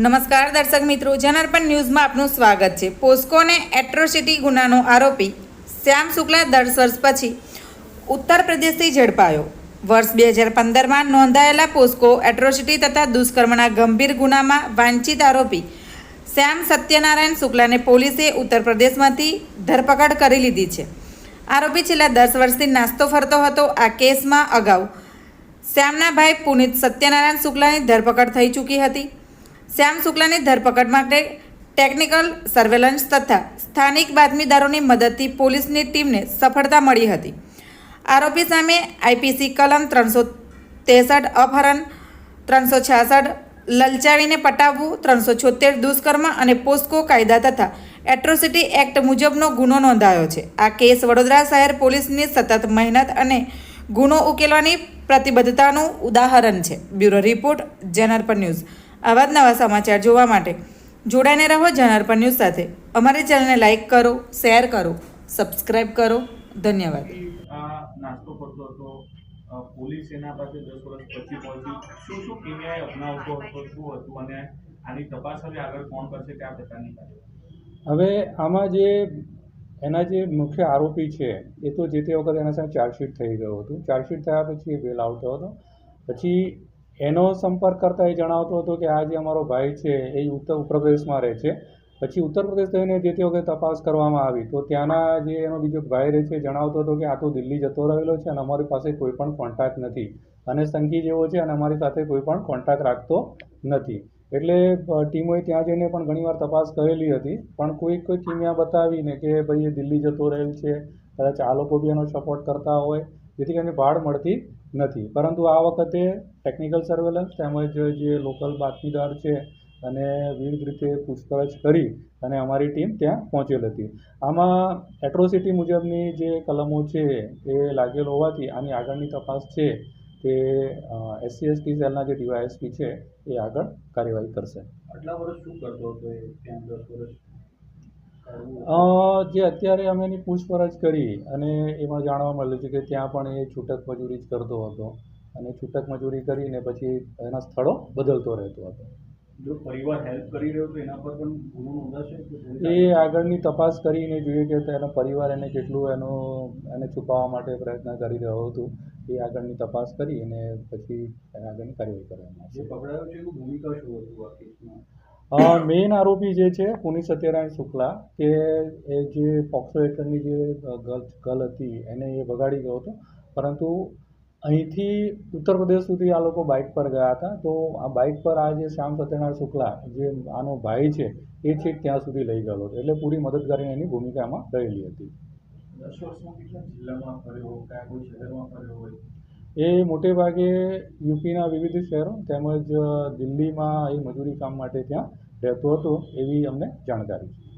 નમસ્કાર દર્શક મિત્રો, જનાર્પણ ન્યૂઝમાં આપનું સ્વાગત છે. પોસ્કોને એટ્રોસિટી ગુનાનો આરોપી શ્યામ શુક્લા દસ વર્ષ પછી ઉત્તર પ્રદેશથી ઝડપાયો. વર્ષ બે હજાર પંદરમાં નોંધાયેલા પોસ્કો એટ્રોસિટી તથા દુષ્કર્મના ગંભીર ગુનામાં વાંછિત આરોપી શ્યામ સત્યનારાયણ શુક્લાને પોલીસે ઉત્તર પ્રદેશમાંથી ધરપકડ કરી લીધી છે. આરોપી છેલ્લા દસ વર્ષથી નાસ્તો ફરતો હતો. આ કેસમાં અગાઉ શ્યામના ભાઈ પુનિત સત્યનારાયણ શુક્લાની ધરપકડ થઈ ચૂકી હતી. શ્યામ શુક્લાની ધરપકડ માટે ટેકનિકલ સર્વેલન્સ તથા સ્થાનિક બાતમીદારોની મદદથી પોલીસની ટીમને સફળતા મળી હતી. આરોપી સામે આઈપીસી કલમ ત્રણસો ત્રેસઠ, અપહરણ ત્રણસો છાસઠ લલચાવીને પટાવવું ત્રણસો છોતેર દુષ્કર્મ અને પોસ્કો કાયદા તથા એટ્રોસિટી એક્ટ મુજબનો ગુનો નોંધાયો છે. આ કેસ વડોદરા શહેર પોલીસની સતત મહેનત અને ગુનો ઉકેલવાની પ્રતિબદ્ધતાનું ઉદાહરણ છે. બ્યુરો રિપોર્ટ જનરપર ન્યૂઝ. આવા જ નવા સમાચાર જોવા માટે જોડાઈને રહો જનાર્પણ ન્યૂઝ સાથે. અમારી ચેનલને લાઇક કરો શેર કરો સબસ્ક્રાઇબ કરો. ધન્યવાદ. નાસ્તો કરતો હતો પોલીસ એના પાસે દસ વર્ષ પછી પહોંચી. શું શું કિમિયાએ અપનાવતો હતો શું હતું અને આની તપાસ હવે આગળ કોણ કરશે કયા પ્રકારની હવે આમાં જે એના જે મુખ્ય આરોપી છે એ તો જે તે વખત એના સામે ચાર્જશીટ થઈ ગયું હતું. ચાર્જશીટ થયા પછી એ બેલ થયો હતો. પછી એનો સંપર્ક કરતાં એ જણાવતો હતો કે આ જે અમારો ભાઈ છે, એ ઉત્તર પ્રદેશમાં રહે છે. પછી ઉત્તર પ્રદેશ થઈને જે તે વખતે તપાસ કરવામાં આવી, તો ત્યાંના જે એનો બીજો ભાઈ રહે છે જણાવતો હતો કે આ તો દિલ્હી જતો રહેલો છે અને અમારી પાસે કોઈ પણ કોન્ટેક્ટ નથી. અને સંઘી જેવો છે અને અમારી સાથે કોઈ પણ કોન્ટેક્ટ રાખતો નથી. એટલે ટીમોએ ત્યાં જઈને પણ ઘણીવાર તપાસ કરેલી હતી, પણ કોઈ કોઈ ટીમ્યા બતાવીને કે ભાઈ એ દિલ્હી જતો રહેલ છે, કદાચ આ લોકો બી એનો સપોર્ટ કરતા હોય, જેથી કરીને ભાડ મળતી નથી. પરંતુ આ વખતે ટેકનિકલ સર્વેલન્સ તેમજ જે લોકલ બાતમીદાર છે અને વિવિધ રીતે પૂછપરછ કરી અને અમારી ટીમ ત્યાં પહોંચેલ હતી. આમાં એટ્રોસિટી મુજબની જે કલમો છે એ લાગેલ હોવાથી આની આગળની તપાસ છે તે એસસી એસટી સેલના જે ડીવાયએસપી છે એ આગળ કાર્યવાહી કરશે. આટલા વર્ષ શું કરતો હતો એ, ત્યાં દસ વર્ષ? જે અત્યારે અમે એની પૂછપરછ કરી અને એમાં જાણવા મળ્યું છે કે ત્યાં પણ એ છૂટક મજૂરી જ કરતો હતો. અને છૂટક મજૂરી કરીને પછી એના સ્થળો બદલતો રહેતો હતો. જો પરિવાર હેલ્પ કરી રહ્યો તો એના પર પણ ગુનો નોંધાશે એ આગળની તપાસ કરીને જોઈએ કે તેનો પરિવાર એને કેટલું એનો એને છુપાવવા માટે પ્રયત્ન કરી રહ્યો હતો. એ આગળની તપાસ કરી અને પછી એના આગળની કાર્યવાહી કરવામાં આવશે. પકડાયો છે ભૂમિકા શું હતું આ કેસમાં? મેઇન આરોપી જે છે, પુનિત સત્યનારાયણ શુક્લા, કે એ જે પોક્સો હેઠળની જે ગર્લ ગર્લ હતી, એને એ બગાડી ગયો હતો. પરંતુ અહીંથી ઉત્તર પ્રદેશ સુધી આ લોકો બાઇક પર ગયા હતા. તો આ બાઇક પર આ જે શ્યામ સત્યનારાયણ શુક્લા, જે આનો ભાઈ છે, એ છેક ત્યાં સુધી લઈ ગયો હતો. એટલે પૂરી મદદગારીની એની ભૂમિકામાં રહેલી હતી. દસ વર્ષમાં કેટલા જિલ્લામાં ફર્યો કયા કોઈ શહેરમાં ફર્યો હોય? એ મોટે ભાગે યુપીના વિવિધ શહેરો તેમજ દિલ્હીમાં એ મજૂરી કામ માટે ત્યાં રહેતો હતો એવી અમને જાણકારી છે.